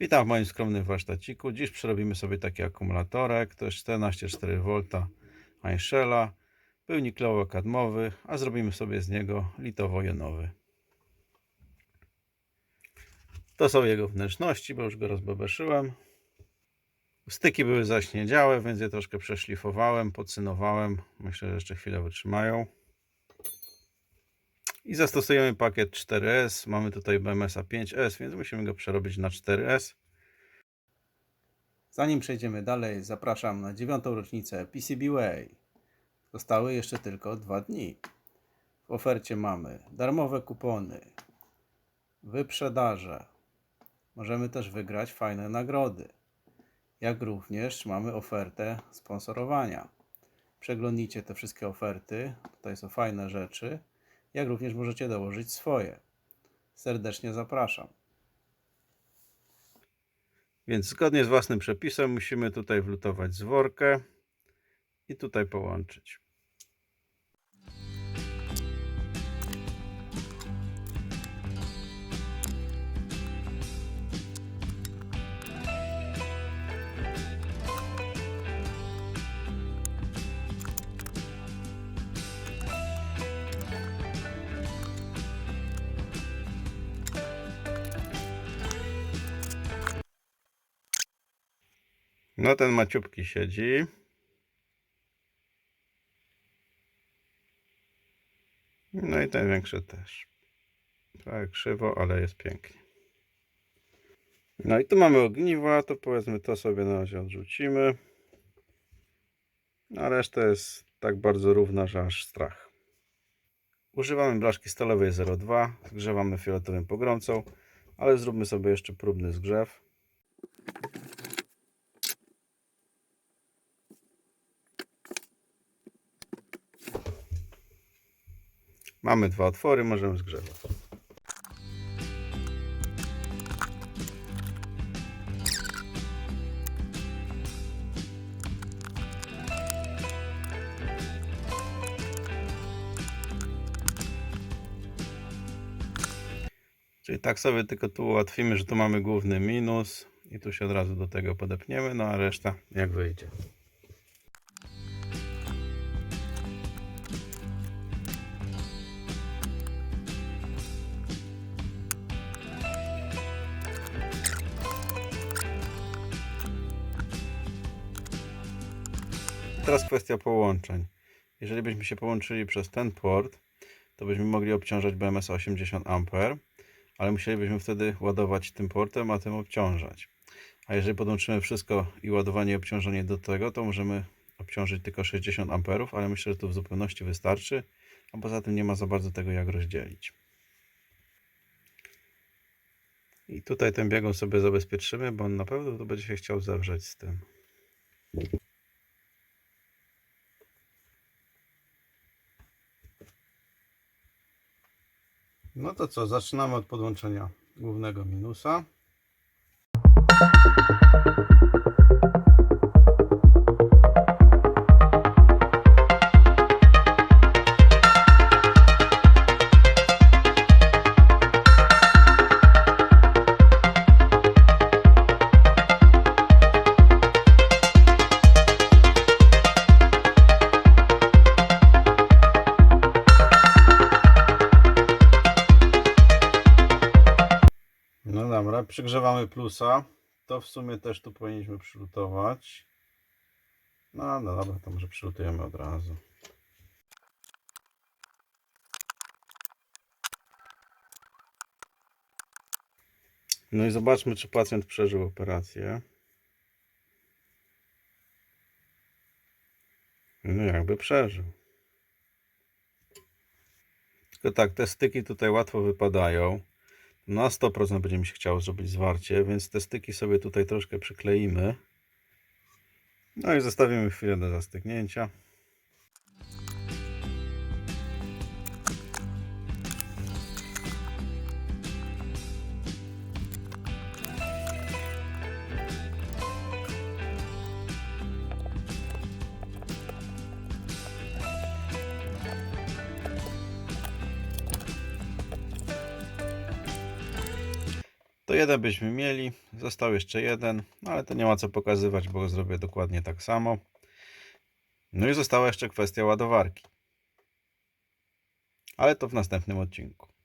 Witam w moim skromnym warsztaciku. Dziś przerobimy sobie taki akumulatorek. To jest 14,4V Einshella, był niklowo-kadmowy, a zrobimy sobie z niego litowo-jonowy. To są jego wnętrzności, bo już go rozbebeszyłem. Styki były zaśniedziałe, więc je troszkę przeszlifowałem, podcynowałem. Myślę, że jeszcze chwilę wytrzymają. I zastosujemy pakiet 4S. Mamy tutaj BMS-a 5S, więc musimy go przerobić na 4S. Zanim przejdziemy dalej, zapraszam na dziewiątą rocznicę PCBWay. Zostały jeszcze tylko dwa dni. W ofercie mamy darmowe kupony, wyprzedaże. Możemy też wygrać fajne nagrody. Jak również mamy ofertę sponsorowania. Przeglądnijcie te wszystkie oferty. Tutaj są fajne rzeczy. Jak również możecie dołożyć swoje. Serdecznie zapraszam. Więc zgodnie z własnym przepisem musimy tutaj wlutować zworkę i tutaj połączyć. No ten maciupki siedzi. No i ten większy też. Trochę krzywo, ale jest pięknie. No i tu mamy ogniwa, to powiedzmy to sobie na razie odrzucimy. A reszta jest tak bardzo równa, że aż strach. Używamy blaszki stalowej 02, zgrzewamy fioletowym pogromcą, ale zróbmy sobie jeszcze próbny zgrzew. Mamy dwa otwory, możemy zgrzewać. Czyli tak sobie tylko tu ułatwimy, że tu mamy główny minus i tu się od razu do tego podepniemy, no a reszta jak wyjdzie. Teraz kwestia połączeń. Jeżeli byśmy się połączyli przez ten port, to byśmy mogli obciążać BMS 80 A, ale musielibyśmy wtedy ładować tym portem, a tym obciążać. A jeżeli podłączymy wszystko i ładowanie i obciążenie do tego, to możemy obciążyć tylko 60 A, ale myślę, że tu w zupełności wystarczy, a poza tym nie ma za bardzo tego jak rozdzielić. I tutaj ten biegun sobie zabezpieczymy, bo on na pewno tu będzie się chciał zawrzeć z tym. No to co, zaczynamy od podłączenia głównego minusa. Przygrzewamy plusa. To w sumie też tu powinniśmy przylutować. No, no dobra, to może przylutujemy od razu. No i zobaczmy, czy pacjent przeżył operację. No jakby przeżył. Tylko tak, te styki tutaj łatwo wypadają. Na 100% będzie mi się chciało zrobić zwarcie, więc te styki sobie tutaj troszkę przykleimy. No i zostawimy chwilę do zastygnięcia. Jeden byśmy mieli, został jeszcze jeden, no ale to nie ma co pokazywać, bo zrobię dokładnie tak samo. No i została jeszcze kwestia ładowarki. Ale to w następnym odcinku.